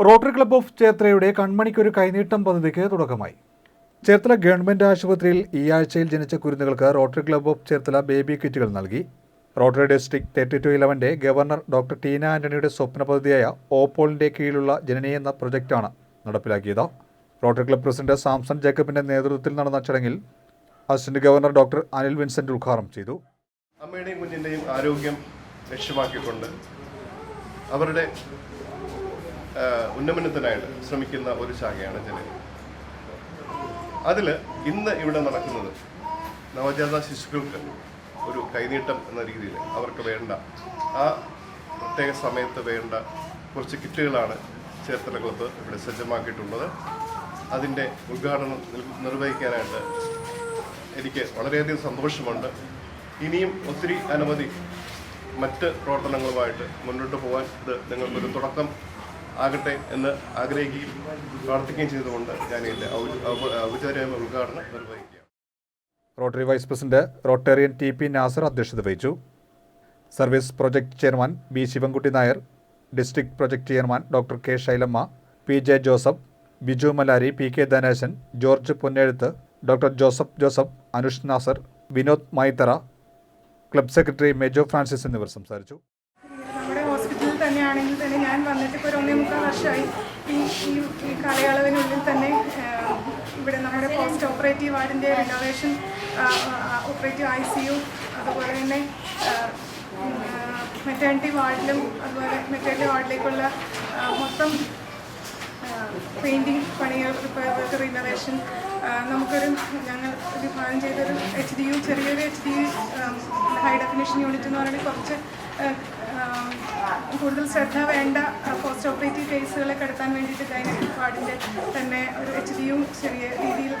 Rotary club of ചേർത്തലയുടെ കൺമണിക്കൊരു കൈനീട്ടം പദ്ധതിക്ക് തുടക്കമായി. ചേർത്തല ഗവൺമെന്റ് ആശുപത്രിയിൽ ഈ ആഴ്ചയിൽ ജനിച്ച കുരുന്നുകൾക്ക് rotary club of Cherthala baby കിറ്റുകൾ നൽകി. റോട്ടറി ഡിസ്ട്രിക്ട് തേർട്ടി ടു ഇലവന്റെ ഗവർണർ ഡോക്ടർ ടീന ആന്റണിയുടെ സ്വപ്ന പദ്ധതിയായ ഓപ്പോളിന്റെ കീഴിലുള്ള ജനനി എന്ന പ്രൊജക്റ്റാണ് നടപ്പിലാക്കിയത്. റോട്ടറി ക്ലബ് പ്രസിഡന്റ് സാംസൺ ജേക്കബിന്റെ നേതൃത്വത്തിൽ നടന്ന ചടങ്ങിൽ assistant governor doctor Anil Vincent ഉദ്ഘാടനം ചെയ്തു. അമ്മയുടെയും കുഞ്ഞിന്റെയും ആരോഗ്യം ലക്ഷ്യമാക്കിക്കൊണ്ട് അവരുടെ ഉന്നമനത്തിനായിട്ട് ശ്രമിക്കുന്ന ഒരു ശാഖയാണ് ജനനി. അതിൽ ഇന്ന് ഇവിടെ നടക്കുന്നത് നവജാത ശിശുക്കൾക്ക് ഒരു കൈനീട്ടം എന്ന രീതിയിൽ അവർക്ക് വേണ്ട ആ പ്രത്യേക സമയത്ത് വേണ്ട കുറച്ച് കിറ്റുകളാണ് ചേർത്തല ക്ലബ്ബ് ഇവിടെ സജ്ജമാക്കിയിട്ടുള്ളത്. അതിന്റെ ഉദ്ഘാടനം നിർ- നിർവഹിക്കാനായിട്ട് എനിക്ക് വളരെയധികം സന്തോഷമുണ്ട്. ഇനിയും ഒത്തിരി അനവധി മറ്റ് പ്രവർത്തനങ്ങളുമായിട്ട് മുന്നോട്ട് പോകാൻ ഇത് നിങ്ങൾക്കൊരു തുടക്കം ആകട്ടെ എന്ന് ആഗ്രഹിക്കുകയും പ്രാർത്ഥിക്കുകയും ചെയ്തുകൊണ്ട് ഞാൻ എന്റെ ഔപചാരികമായ ഉദ്ഘാടനം നിർവഹിക്കുകയാണ്. Rotary vice president rotarian T P Nasar അധ്യക്ഷത വഹിച്ചു. Service project chairman B Sivankutty Nair district project chairman doctor K Sailamma P J Joseph Biju Malari P K Dhaneshan George Ponnezhuth doctor Joseph Joseph Anush Nasar Vinod Maithara club secretary Mejo Francis എന്നിവർ സംസാരിച്ചു. തന്നെയാണെങ്കിൽ തന്നെ ഞാൻ വന്നിട്ട് ഇപ്പോൾ ഒരു ഒന്നേ മുക്കാൽ വർഷമായി ഈ ഈ കാലയളവിനുള്ളിൽ തന്നെ ഇവിടെ നമ്മുടെ post operative വാർഡിന്റെ renovation operative I C U അതുപോലെ തന്നെ മെറ്റേണിറ്റി വാർഡിലും അതുപോലെ മെറ്റേണിറ്റി വാർഡിലേക്കുള്ള മൊത്തം പെയിന്റിങ് പണികൾ ഇപ്പോൾ റിനോവേഷൻ നമുക്കൊരു ഞങ്ങൾ വിഭാഗം ചെയ്തൊരു എച്ച് ഡി യു ചെറിയൊരു H D high definition unit എന്ന് പറയുന്നത് കുറച്ച് കൂടുതൽ ശ്രദ്ധ വേണ്ട പോസ്റ്റ് ഓപ്പറേറ്റീവ് കേസുകളെ കടത്താൻ വേണ്ടിയിട്ട് ഗൈനക് വാർഡിന്റെ തന്നെ ഒരു എച്ച് ഡി യു ചെറിയ രീതിയിൽ